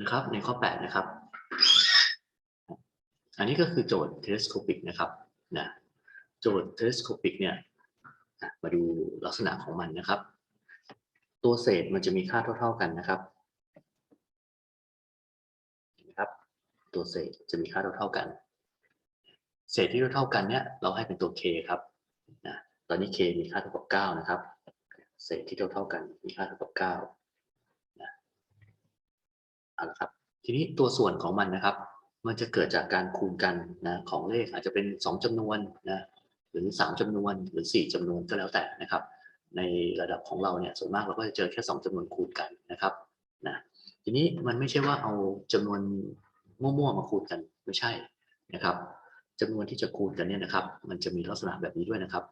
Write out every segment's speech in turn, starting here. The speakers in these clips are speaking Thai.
นะครับในข้อ 8 นะครับ อันนี้ก็คือโจทย์ telescopic นะครับนะโจทย์ telescopic เนี่ยมาดูลักษณะของมันนะครับ ตัวเศษมันจะมีค่าเท่า ๆกันนะครับเห็นไหมครับตัวเศษจะมีค่าเท่าๆกัน เศษที่เท่ากันเนี่ยเราให้เป็นตัว k ครับนะตอนนี้ k มีค่าเท่ากับ 9 นะครับ เศษที่เท่าๆกันมีค่าเท่ากับ 9 เอาละครับ ทีนี้ตัวส่วนของมันนะครับ มันจะเกิดจากการคูณกันนะของเลขอาจจะเป็น 2จำนวนนะหรือ 3จำนวนหรือ 4จำนวนก็แล้วแต่นะครับ ในระดับของเราเนี่ยส่วนมากเราก็จะเจอแค่ 2จำนวนคูณกันนะครับนะทีนี้มันไม่ใช่ว่าเอาจำนวนมั่วๆมาคูณกันไม่ใช่นะครับจำนวนที่จะคูณกันเนี่ยนะครับ มันจะมีลักษณะแบบนี้ด้วยนะครับ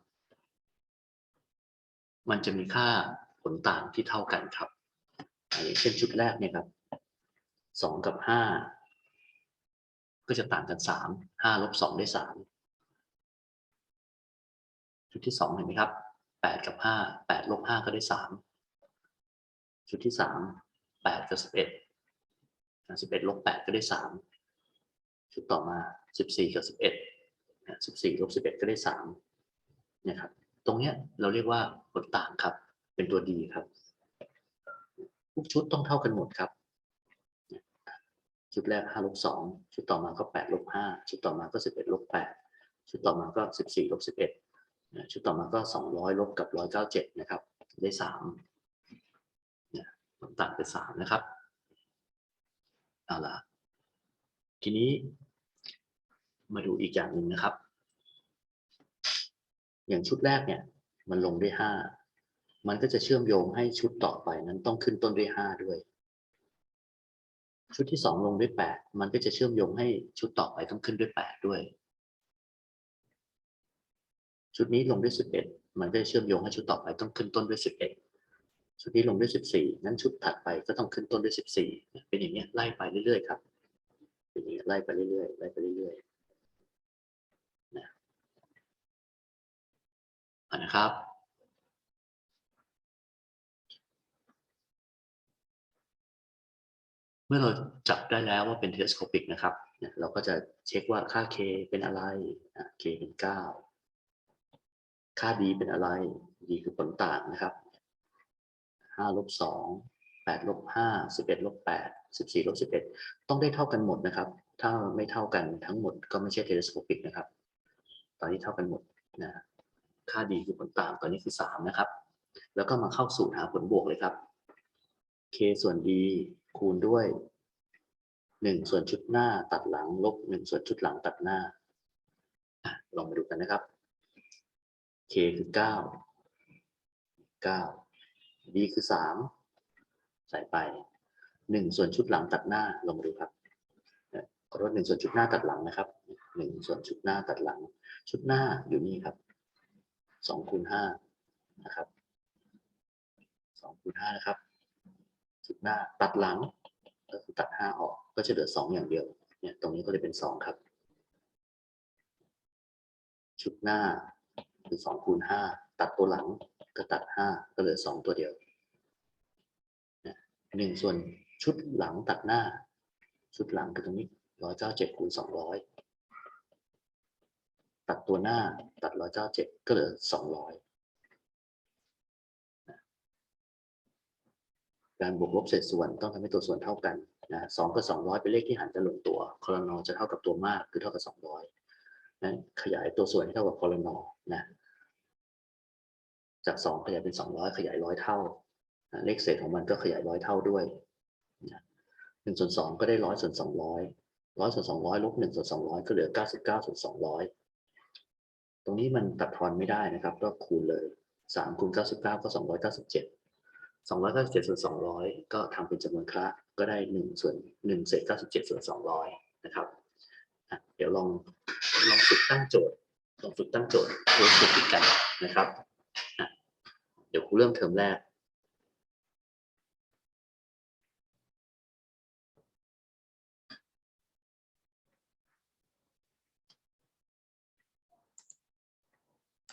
มันจะมีค่าผลต่างที่เท่ากันครับอย่างเช่นชุดแรกเนี่ยครับ สองกับห้าก็จะต่างกันสามห้าลบสองได้สามชุดที่สองเห็นไหมครับแปดกับห้าแปดลบห้าก็ได้สามชุดที่สามแปดกับสิบเอ็ดสิบเอ็ดลบแปดก็ได้สามชุดต่อมาสิบสี่กับสิบเอ็ดสิบสี่ลบสิบเอ็ดก็ได้สามเนี่ยครับ ตรงเนี้ยเราเรียกว่าผลต่างครับ เป็นตัวดีครับ ทุกชุดต้องเท่ากันหมดครับ ชุดแรก5ลบ2ชุดต่อมาก็8ลบ5ชุดต่อมาก็ 11ลบ8ชุดต่อมาก็ 14ลบ11 ชุดต่อมาก็ 200ลบกับ197นะครับ ได้3นะต่างเป็น3นะครับเอาล่ะทีนี้มาดูอีกอย่างหนึ่งนะครับ อย่างชุดแรกเนี่ย มันลงด้วย5มันก็จะเชื่อมโยงให้ชุดต่อไปนั้นต้องขึ้นต้นด้วย5ด้วย ชุดที่สองลงด้วยแปดมันก็จะเชื่อมโยงให้ชุดต่อไปต้องขึ้นด้วยแปดด้วย ชุดนี้ลงด้วยสิบเอ็ดมันก็จะเชื่อมโยงให้ชุดต่อไปต้องขึ้นต้นด้วยสิบเอ็ดชุดนี้ลงด้วยสิบสี่นั้นชุดถัดไปก็ต้องขึ้นต้นด้วยสิบสี่เป็นอย่างนี้ยไล่ไปเรื่อยๆครับเป็นอย่างนี้ยไล่ไปเรื่อยๆไล่ไปเรื่อยๆนะครับ เมื่อเราจับได้แล้วว่าเป็น telescopic นะครับ เราก็จะเช็คว่าค่า k เป็นอะไร k เป็น 9 ค่า d เป็นอะไร d คือผลต่างนะครับ 5 ลบ 2 8ลบ5 11ลบ8 14ลบ11 ต้องได้เท่ากันหมดนะครับ ถ้าไม่เท่ากันทั้งหมดก็ไม่ใช่ telescopic นะครับ ตอนนี้เท่ากันหมดนะ ค่า d คือผลต่างตอนนี้คือ 3 นะครับ แล้วก็มาเข้าสูตรหาผลบวกเลยครับ k ส่วน d คูณด้วยหนึ่งส่วนชุดหน้าตัดหลังลบหนึ่งส่วนชุดหลังตัดหน้าลองมาดูกันนะครับ k คือเก้าเก้า d คือสามใส่ไปหนึ่งส่วนชุดหลังตัดหน้าลองมาดูครับขอโทษหนึ่งส่วนชุดหน้าตัดหลังนะครับหนึ่งส่วนชุดหน้าตัดหลัง ชุดหน้าอยู่นี่ครับสองคูณห้านะครับสองคูณห้านะครับ ชุดหน้าตัดหลังก็คือตัดห้าออกก็จะเหลือสองอย่างเดียวเนี่ยตรงนี้ก็เลยเป็นสองครับ ชุดหน้าคือสองคูณห้าตัดตัวหลังก็ตัดห้าก็เหลือสองตัวเดียวหนึ่งส่วนชุดหลังตัดหน้า ชุดหลังคือตรงนี้ร้อยเจ้าเจ็ดคูณสองร้อยตัดตัวหน้าตัดร้อยเจ้าเจ็ดก็เหลือสองร้อย การบวกลบเศษส่วนต้องทำให้ตัวส่วนเท่ากันนะสองกับสองร้อยเป็นเลขที่หารกันลงตัวคอลนอจะเท่ากับตัวมากคือเท่ากับสองร้อยนะขยายตัวส่วนให้เท่ากับคอลนอนะจากสองขยายเป็นสองร้อยขยายร้อยเท่านะเลขเศษของมันก็ขยายร้อยเท่าด้วยนะหนึ่งส่วนสองก็ได้ร้อยส่วนสองร้อยร้อยส่วนสองร้อยลบหนึ่งส่วนสองร้อยก็เหลือเก้าสิบเก้าส่วนสองร้อยตรงนี้มันตัดทอนไม่ได้นะครับ ก็คูณเลยสามคูณเก้าสิบเก้าก็สองร้อยเก้าสิบเจ็ด สองร้อยเก้าสิบเจ็ดส่วนสองร้อยก็ทำเป็นจำนวนคละก็ได้หนึ่งส่วนหนึ่งเศษเก้าสิบเจ็ดส่วนสองร้อยนะครับเดี๋ยวลองลองฝึกตั้งโจทย์ลองฝึกตั้งโจทย์ร่วมฝึกกันนะครับเดี๋ยวครูเริ่มเทอมแรก